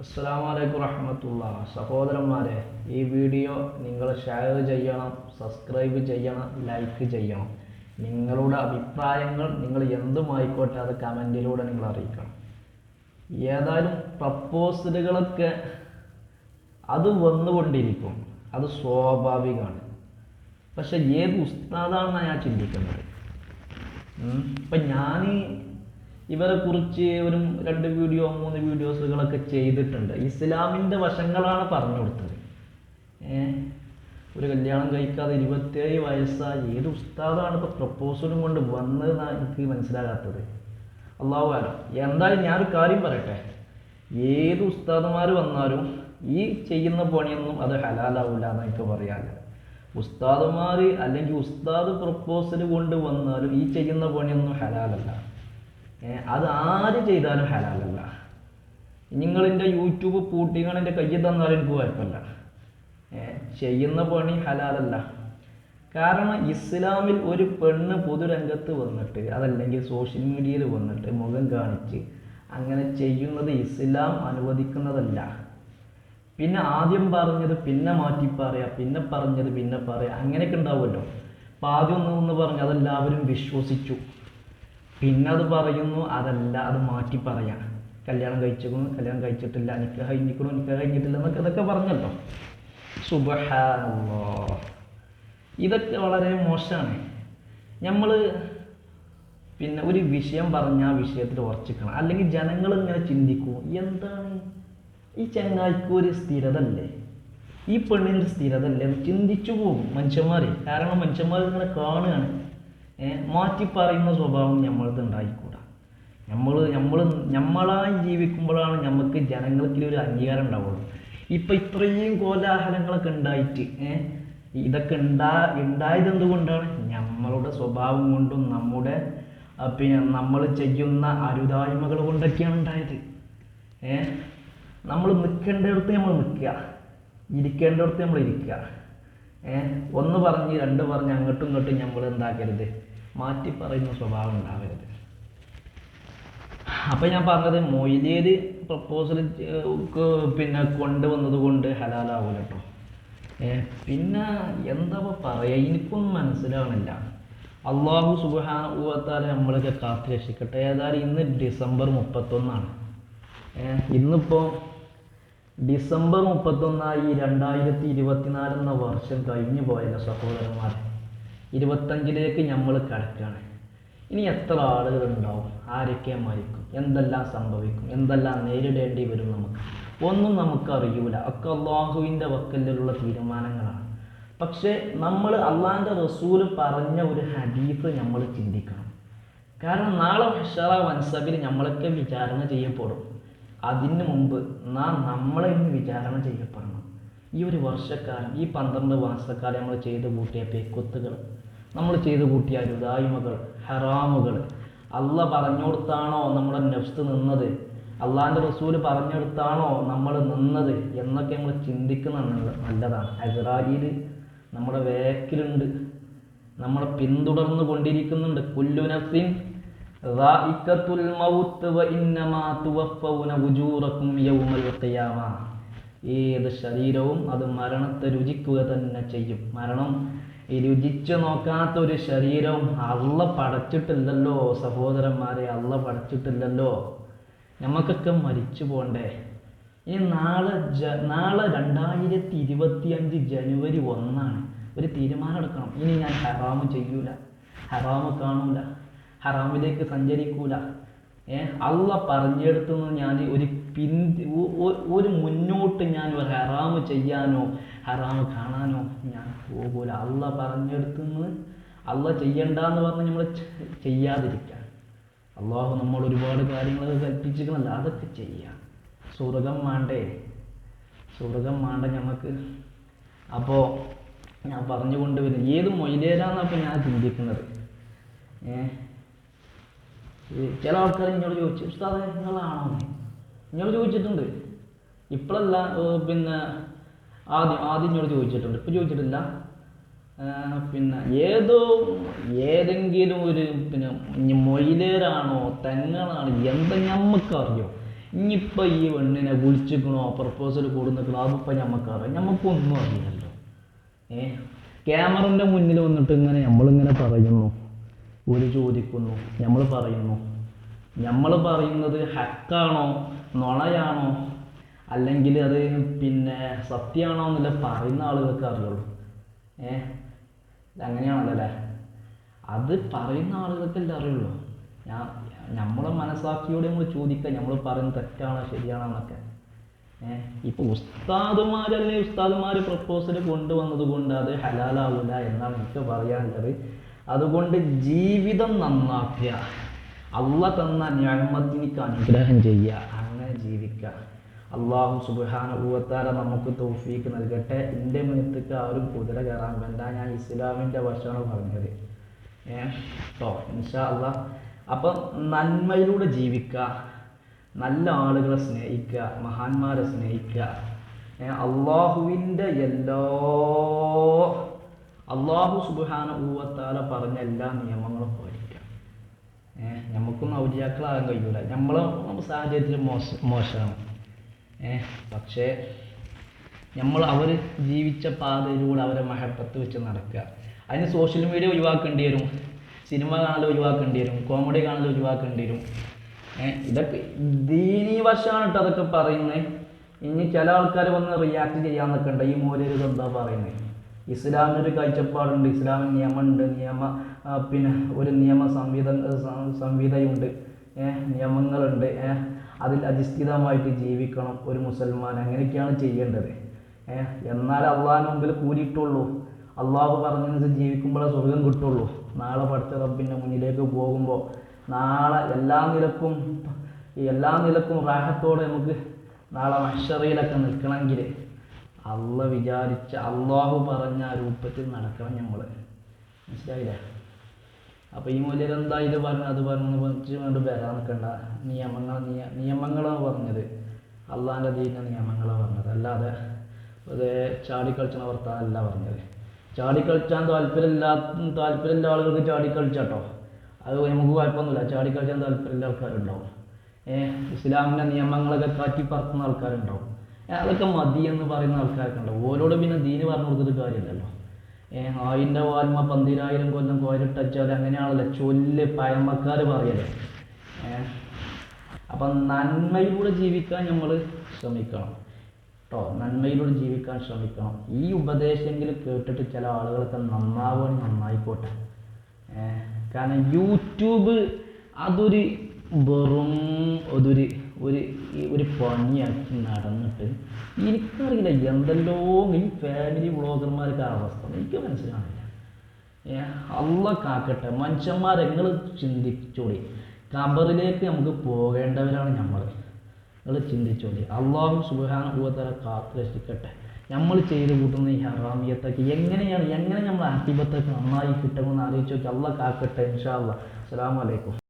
അസ്സലാമു അലൈക്കും റഹ്മത്തുള്ള സഹോദരന്മാരെ ഈ വീഡിയോ നിങ്ങൾ ഷെയർ ചെയ്യണം സബ്സ്ക്രൈബ് ചെയ്യണം ലൈക്ക് ചെയ്യണം. നിങ്ങളുടെ അഭിപ്രായങ്ങൾ നിങ്ങൾ എന്തുമായിക്കോട്ടെ അത് കമന്റിലൂടെ നിങ്ങൾ അറിയിക്കണം. ഏതായാലും പ്രപ്പോസലുകളൊക്കെ അത് വന്നുകൊണ്ടിരിക്കും. അത് സ്വാഭാവികമാണ്. പക്ഷെ ഏത് ഉസ്താദാണെന്നാണ് ഞാൻ ചിന്തിക്കുന്നത്? ഇപ്പൊ ഞാൻ ഇവരെ കുറിച്ച് ഒരു രണ്ട് വീഡിയോ മൂന്ന് വീഡിയോസുകളൊക്കെ ചെയ്തിട്ടുണ്ട്. ഇസ്ലാമിന്റെ വശങ്ങളാണ് പറഞ്ഞു കൊടുത്തത്. ഒരു കല്യാണം കഴിക്കാതെ ഇരുപത്തേഴ് വയസ്സായി ഏത് ഉസ്താദാണ് ഇപ്പൊ പ്രപ്പോസലും കൊണ്ട് വന്നതെന്നാണ് എനിക്ക് മനസ്സിലാകാത്തത്? അള്ളാഹു ആലം എന്തായാലും ഞാനൊരു കാര്യം പറയട്ടെ. ഏത് ഉസ്താദുമാർ വന്നാലും ഈ ചെയ്യുന്ന പണിയൊന്നും അത് ഹലാലാവില്ല എന്ന് എനിക്ക് പറയാനുള്ളത് ഉസ്താദുമാർ അല്ലെങ്കിൽ ഉസ്താദ് പ്രപ്പോസൽ കൊണ്ട് വന്നാലും ഈ ചെയ്യുന്ന പണിയൊന്നും ഹലാലല്ല. അത് ആര് ചെയ്താലും ഹലാലല്ല. നിങ്ങൾ എന്റെ യൂട്യൂബ് പൂട്ടികൾ എന്റെ കയ്യിൽ തന്നാലും എനിക്ക് കുഴപ്പമില്ല. ചെയ്യുന്ന പണി ഹലാലല്ല. കാരണം ഇസ്ലാമിൽ ഒരു പെണ്ണ് പൊതുരംഗത്ത് വന്നിട്ട് അതല്ലെങ്കിൽ സോഷ്യൽ മീഡിയയിൽ വന്നിട്ട് മുഖം കാണിച്ച് അങ്ങനെ ചെയ്യുന്നത് ഇസ്ലാം അനുവദിക്കുന്നതല്ല. പിന്നെ ആദ്യം പറഞ്ഞത് പിന്നെ മാറ്റി പറയാ പിന്നെ പറഞ്ഞത് പിന്നെ പറയാ അങ്ങനെയൊക്കെ ഉണ്ടാവുമല്ലോ. അപ്പം ആദ്യം ഒന്ന് പറഞ്ഞു അതെല്ലാവരും വിശ്വസിച്ചു. പിന്നെ അത് പറയുന്നു അതല്ല അത് മാറ്റി പറയാം. കല്യാണം കഴിച്ചിരിക്കുന്നു കല്യാണം കഴിച്ചിട്ടില്ല നിക്ക് കഴിഞ്ഞിരിക്കണു നിക്ക് കഴിഞ്ഞിട്ടില്ല എന്നൊക്കെ ഇതൊക്കെ പറഞ്ഞല്ലോ. സുബഹാനല്ലോ ഇതൊക്കെ വളരെ മോശമാണ്. നമ്മൾ പിന്നെ ഒരു വിഷയം പറഞ്ഞ ആ വിഷയത്തിൽ ഉറച്ചിക്കണം. അല്ലെങ്കിൽ ജനങ്ങൾ ഇങ്ങനെ ചിന്തിക്കൂ എന്താണ്? ഈ ചങ്ങായിക്ക് ഒരു സ്ഥിരത അല്ലേ ഈ പെണ്ണിന് ഒരു സ്ഥിരത അല്ലേ എന്ന് ചിന്തിച്ചു പോകും മനുഷ്യന്മാർ കാരണം മനുഷ്യന്മാർ ഇങ്ങനെ കാണുകയാണ്. മാറ്റി പറയുന്ന സ്വഭാവം നമ്മൾക്ക് ഉണ്ടായിക്കൂടാ. നമ്മൾ നമ്മൾ നമ്മളായി ജീവിക്കുമ്പോഴാണ് നമുക്ക് ജനങ്ങൾക്ക് ഒരു അംഗീകാരം ഉണ്ടാവുള്ളൂ. ഇപ്പം ഇത്രയും കോലാഹലങ്ങളൊക്കെ ഉണ്ടായിട്ട് ഇതൊക്കെ ഉണ്ടാ ഉണ്ടായത് എന്തുകൊണ്ടാണ്? നമ്മളുടെ സ്വഭാവം കൊണ്ടും നമ്മുടെ പിന്നെ നമ്മൾ ചെയ്യുന്ന അരുതായ്മകൾ കൊണ്ടൊക്കെയാണ് ഉണ്ടായത്. നമ്മൾ നിൽക്കേണ്ടിടത്ത് നമ്മൾ നിൽക്കുക. ഇരിക്കേണ്ടിടത്ത് നമ്മൾ ഇരിക്കുക. ഒന്ന് പറഞ്ഞ് രണ്ട് പറഞ്ഞ് അങ്ങോട്ടും ഇങ്ങോട്ടും നമ്മൾ എന്താക്കരുത്. മാറ്റി പറയുന്ന സ്വഭാവം ഉണ്ടാവരുത്. അപ്പം ഞാൻ പറഞ്ഞത് മൊയ്തേര് പ്രപ്പോസൽ പിന്നെ കൊണ്ടുവന്നത് കൊണ്ട് ഹലാലാവൂല കേട്ടോ പിന്നെ എന്താ പറയുക എനിക്കൊന്നും മനസ്സിലാവണില്ല. അള്ളാഹു സുബാനുഭവത്താലെ നമ്മളൊക്കെ കാത്തു രക്ഷിക്കട്ടെ ഏതായാലും ഇന്ന് ഡിസംബർ മുപ്പത്തൊന്നാണ്. ഇന്നിപ്പോൾ ഡിസംബർ മുപ്പത്തൊന്നായി രണ്ടായിരത്തി ഇരുപത്തിനാല് എന്ന വർഷം കഴിഞ്ഞു പോയല്ലോ സഹോദരന്മാർ ഇരുപത്തഞ്ചിലേക്ക് നമ്മൾ കിടക്കുകയാണ് ഇനി എത്ര ആളുകൾ ഉണ്ടാവും? ആരൊക്കെ മരിക്കും? എന്തെല്ലാം സംഭവിക്കും? എന്തെല്ലാം നേരിടേണ്ടി വരും നമുക്ക്? ഒന്നും നമുക്ക് അറിയൂല ഒക്കെ അള്ളാഹുവിന്റെ വക്കലിലുള്ള തീരുമാനങ്ങളാണ്. പക്ഷേ നമ്മൾ അള്ളാഹിന്റെ റസൂൽ പറഞ്ഞ ഒരു ഹദീഫ് നമ്മൾ ചിന്തിക്കണം. കാരണം നാളെ ഹഷറ വൻസബിൽ നമ്മളൊക്കെ വിചാരണ ചെയ്യപ്പെടും. അതിന് മുമ്പ് നാം നമ്മളെ ഇന്ന് വിചാരണ ചെയ്യപ്പെടണം. ഈ ഒരു വർഷക്കാലം ഈ പന്ത്രണ്ട് മാസക്കാലം നമ്മൾ ചെയ്തു കൂട്ടിയ പെക്കുത്തുകൾ നമ്മൾ ചെയ്തു കൂട്ടിയ അരുതായ്മകൾ ഹറാമുകൾ അല്ല പറഞ്ഞുകൊടുത്താണോ നമ്മുടെ നെഫ്സ് നിന്നത്? അള്ളാഹിന്റെ റസൂൽ പറഞ്ഞെടുത്താണോ നമ്മൾ നിന്നത്? എന്നൊക്കെ നമ്മൾ ചിന്തിക്കുന്നത് നല്ലതാണ്. ഹസറായിൽ നമ്മുടെ വേക്കിലുണ്ട്. നമ്മളെ പിന്തുടർന്നു കൊണ്ടിരിക്കുന്നുണ്ട് കുല്ലു നഫ്സിൻ മൗത്ത് വ ഇന്നമാ യൗമൽ ഖിയാമ ഏത് ശരീരവും അത് മരണത്തെ രുചിക്കുക തന്നെ ചെയ്യും. മരണം ഈ രുചിച്ചു നോക്കാത്ത ഒരു ശരീരം അള്ള പടച്ചിട്ടില്ലല്ലോ സഹോദരന്മാരെ അള്ള പടച്ചിട്ടില്ലല്ലോ. നമുക്കൊക്കെ മരിച്ചു പോണ്ടേ. ഇനി നാളെ ജ നാളെ രണ്ടായിരത്തി ഇരുപത്തി അഞ്ച് ജനുവരി ഒന്നാണ്. ഒരു തീരുമാനം എടുക്കണം. ഇനി ഞാൻ ഹറാമ് ചെയ്യൂല. ഹറാമ് കാണൂല. ഹറാമിലേക്ക് സഞ്ചരിക്കൂല. ഏ? അള്ള പറഞ്ഞെടുത്തുനിന്ന് ഞാൻ ഒരു പിൻ ഒരു മുന്നോട്ട് ഞാൻ ഒരു ഹറാമ് ചെയ്യാനോ ഹറാമ് കാണാനോ ഞാൻ പോകൂല. അള്ള പറഞ്ഞെടുത്തുനിന്ന് അള്ള ചെയ്യണ്ടെന്ന് പറഞ്ഞ് നമ്മൾ ചെയ്യാതിരിക്കുക അള്ളാഹു നമ്മൾ ഒരുപാട് കാര്യങ്ങളൊക്കെ കൽപ്പിച്ചിരിക്കണല്ല അതൊക്കെ ചെയ്യാം. സ്വർഗം വേണ്ടേ സ്വർഗം വേണ്ട ഞമ്മക്ക്. അപ്പോൾ ഞാൻ പറഞ്ഞുകൊണ്ട് വരുന്നത് ഏത് മൊയിലേരാന്നാണ് അപ്പോൾ ഞാൻ ചിന്തിക്കുന്നത്? ഏ? ഈ ചില ആൾക്കാർ എന്നോട് ചോദിച്ചു ഉസ്താദെ നിങ്ങളാണോ? എന്നോട് ചോദിച്ചിട്ടുണ്ട്. ഇപ്പോഴല്ല പിന്നെ ആദ്യം ആദ്യം എന്നോട് ചോദിച്ചിട്ടുണ്ട്. ഇപ്പോൾ ചോദിച്ചിട്ടില്ല. പിന്നെ ഏതോ ഏതെങ്കിലും ഒരു പിന്നെ മൊയിലേരാണോ തെങ്ങളാണോ എന്താ ഞമ്മക്കറിയോ? ഇനിയിപ്പോൾ ഈ പെണ്ണിനെ വിളിച്ചിക്കണോ പ്രപ്പോസൽ കൊടുന്നിക്കണോ അതിപ്പോൾ ഞമ്മക്കറിയാം? ഞമ്മക്കൊന്നും അറിയില്ലല്ലോ. ഏ ക്യാമറന്റെ മുന്നിൽ വന്നിട്ട് ഇങ്ങനെ നമ്മളിങ്ങനെ പറയുന്നു. ഒരു ചോദിക്കുന്നു. നമ്മൾ പറയുന്നു. നമ്മൾ പറയുന്നത് ഹക്കാണോ? നുണയാണോ? അല്ലെങ്കിൽ അത് പിന്നെ സത്യമാണോ എന്നല്ല പറയുന്ന ആളുകൾക്ക് അറിയുള്ളൂ. ഏ? അങ്ങനെയാണല്ലോ അല്ലേ അത് പറയുന്ന ആളുകൾക്കല്ലേ അറിയുള്ളൂ. ഞാൻ നമ്മളെ മനസ്സാക്കിയോടെ നമ്മൾ ചോദിക്കുക നമ്മൾ പറയുന്നത് തെറ്റാണോ ശരിയാണോ എന്നൊക്കെ. ഏഹ് ഇപ്പോൾ ഉസ്താദുമാരല്ലേ ഉസ്താദുമാർ പ്രപ്പോസൽ കൊണ്ടുവന്നത് കൊണ്ട് അത് ഹലാലാവില്ല എന്നാണ് എനിക്ക് പറയാനുള്ളത്. അതുകൊണ്ട് ജീവിതം നന്നാക്കുക. അള്ള തന്ന ഞാമത്തിനിക്ക് അനുഗ്രഹം ചെയ്യുക. അങ്ങനെ ജീവിക്കുക. അള്ളാഹു സുബാന ഊവത്താര നമുക്ക് തോഫീക്ക് നൽകട്ടെ. എന്റെ മുഖത്തേക്ക് ആരും കുതിര കയറാൻ വേണ്ട. ഞാൻ ഇസ്ലാമിന്റെ വശമാണ് പറഞ്ഞത്. ഏട്ടോ ഇൻഷാ അല്ല അപ്പം നന്മയിലൂടെ ജീവിക്കുക. നല്ല ആളുകളെ സ്നേഹിക്കുക. മഹാന്മാരെ സ്നേഹിക്കുക. അള്ളാഹുവിന്റെ എല്ലാ അള്ളാഹു സുബാന ഊവത്താല പറഞ്ഞ എല്ലാ നിയമങ്ങളും പാലിക്കാം ഏഹ് നമുക്കൊന്നും ഔലിയാക്കളാകാൻ കഴിയൂല. നമ്മളെ സാഹചര്യത്തിൽ മോശ മോശമാണ്. ഏഹ് പക്ഷേ നമ്മൾ അവർ ജീവിച്ച പാതയിലൂടെ അവരെ മഹപ്പത്ത് വെച്ച് നടക്കുക. അതിന് സോഷ്യൽ മീഡിയ ഒഴിവാക്കേണ്ടി വരും. സിനിമ കാണൽ ഒഴിവാക്കേണ്ടി വരും. കോമഡി കാണൽ ഒഴിവാക്കേണ്ടി വരും. ഇതൊക്കെ ദീനീ വശമാണ് കേട്ടോ അതൊക്കെ പറയുന്നത്. ഇനി ചില ആൾക്കാർ വന്ന് റിയാക്ട് ചെയ്യാന്നൊക്കെ ഉണ്ട് ഈ മൂലയിൽ എന്താ പറയുന്നത്? ഇസ്ലാമിനൊരു കാഴ്ചപ്പാടുണ്ട് ഇസ്ലാമിന് നിയമമുണ്ട് നിയമ പിന്നെ ഒരു നിയമ സംവിധ സംവിധയുണ്ട് നിയമങ്ങളുണ്ട് അതിൽ അധിഷ്ഠിതമായിട്ട് ജീവിക്കണം ഒരു മുസൽമാൻ. അങ്ങനെയൊക്കെയാണ് ചെയ്യേണ്ടത് എന്നാൽ അള്ളാഹിന് മുമ്പിൽ കൂടിയിട്ടുള്ളൂ. അള്ളാഹു പറഞ്ഞനുസരിച്ച് ജീവിക്കുമ്പോഴേ സ്വർഗം കിട്ടുള്ളൂ. നാളെ പഠിച്ച റബ്ബിന്റെ മുന്നിലേക്ക് പോകുമ്പോൾ നാളെ എല്ലാ നിലക്കും എല്ലാ നിലക്കും റാഹത്തോടെ നമുക്ക് നാളെ മഷറയിലൊക്കെ നിൽക്കണമെങ്കിൽ അള്ള വിചാരിച്ച അള്ളാഹു പറഞ്ഞ ആ രൂപത്തിൽ നടക്കണം നമ്മൾ മനസ്സിലായില്ലേ? അപ്പോൾ ഈ മൂല്യർ എന്താ ഇത് പറഞ്ഞു അത് പറഞ്ഞു കൊണ്ട് വരാൻ നിൽക്കണ്ട നിയമങ്ങൾ നിയ നിയമങ്ങളാണ് പറഞ്ഞത്. അള്ളാഹിന്റെ ദീന നിയമങ്ങളാണ് പറഞ്ഞത്. അല്ലാതെ വെറുതെ ചാടിക്കളിച്ചണ വർത്താനല്ല പറഞ്ഞത്. ചാടിക്കളിച്ചാൻ താല്പര്യമില്ലാ താല്പര്യമില്ല ആളുകൾക്ക് ചാടിക്കളിച്ചാട്ടോ. അത് നമുക്ക് കുഴപ്പമൊന്നുമില്ല. ചാടിക്കളിച്ചാൻ താല്പര്യമില്ല ആൾക്കാരുണ്ടാവും. ഏഹ് ഇസ്ലാമിന്റെ നിയമങ്ങളൊക്കെ കാറ്റി പറക്കുന്ന ആൾക്കാരുണ്ടാവും. അതൊക്കെ മതി എന്ന് പറയുന്ന ആൾക്കാരൊക്കെ ഉണ്ട്. ഓരോട് പിന്നെ ദീന് പറഞ്ഞു കൊടുത്തിട്ട് കാര്യമില്ലല്ലോ. ഏഹ് ആയിന്റെ വാൽമ പന്തിരായിരം കൊല്ലം കോരിട്ടച്ചാൽ അങ്ങനെയാണല്ലോ ചൊല്ല് പഴമക്കാർ പറയല്ലേ ഏഹ് അപ്പം നന്മയിലൂടെ ജീവിക്കാൻ നമ്മൾ ശ്രമിക്കണം. കേട്ടോ നന്മയിലൂടെ ജീവിക്കാൻ ശ്രമിക്കണം. ഈ ഉപദേശമെങ്കിലും കേട്ടിട്ട് ചില ആളുകളൊക്കെ നന്നാവാൻ നന്നായിക്കോട്ടെ. കാരണം യൂട്യൂബ് അതൊരു വെറും അതൊരു ഒരു ഒരു പണിയാക്കി നടന്നിട്ട് എനിക്കറിയില്ല എന്തെല്ലോ ഈ ഫാമിലി വ്ളോഗർമാർക്ക് അവസ്ഥ. എനിക്ക് മനസ്സിലാവില്ല അള്ള കാക്കട്ടെ മനുഷ്യന്മാർ നിങ്ങൾ ചിന്തിച്ചോളി. ഖബറിലേക്ക് നമുക്ക് പോകേണ്ടവരാണ് നമ്മൾ നിങ്ങൾ ചിന്തിച്ചോളി. അള്ളാഹു സുബാന പൂവത്തല കാത്തു രക്ഷിക്കട്ടെ. നമ്മൾ ചെയ്ത് കൂട്ടുന്ന ഈ ഹറാമിയത്തൊക്കെ എങ്ങനെയാണ് എങ്ങനെ നമ്മൾ ആക്ടിബത്തൊക്കെ നന്നായി കിട്ടുമെന്ന് ആലോചിച്ച് നോക്കി. അള്ള കാക്കട്ടെ ഇൻഷാ അല്ലാ അസ്സലാമു അലൈക്കും.